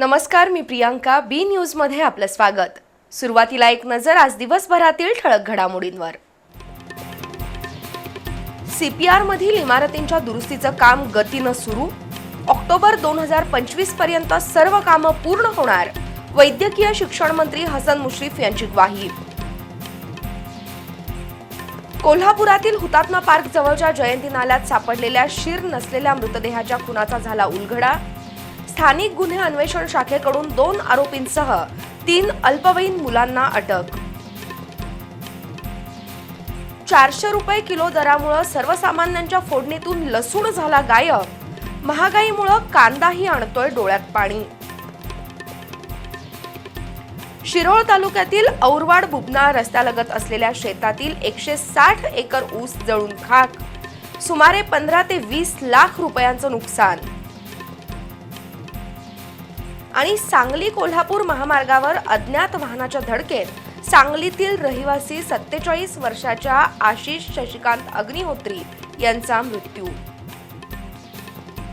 नमस्कार मी प्रियांका बी न्यूजमध्ये आपलं स्वागत. सुरुवातीला एक नजर आज दिवसभरातील ठळक घडामोडींवर. सीपीआर मधील इमारतींच्या दुरुस्तीचं काम गतीनं सुरू. ऑक्टोबर दोन हजार पंचवीसपर्यंत सर्व कामं पूर्ण होणार वैद्यकीय शिक्षण मंत्री हसन मुश्रीफ यांची ग्वाही. कोल्हापुरातील हुतात्मा पार्क जवळच्या जयंती नाल्यात सापडलेल्या शीर नसलेल्या मृतदेहाच्या खुनाचा झाला उलगडा. स्थानिक गुन्हे अन्वेषण शाखेकडून दोन आरोपींसह तीन अल्पवयीन मुलांना अटक. चारशे रुपये किलो दरामुळं सर्वसामान्यांच्या फोडणीतून लसूण झाला गायब. महागाईमुळं कांदाही आणतोय डोळ्यात पाणी. शिरोळ तालुक्यातील औरवाड बुबना रस्त्यालगत असलेल्या शेतातील एकशे साठ एकर ऊस जळून खाक. सुमारे पंधरा ते वीस लाख रुपयांचं नुकसान. आणि सांगली कोल्हापूर महामार्गावर अज्ञात वाहनाच्या धडकेत सांगलीतील रहिवासी सत्तेचाळीस वर्षाच्या आशिष शशिकांत अग्निहोत्री यांचा मृत्यू.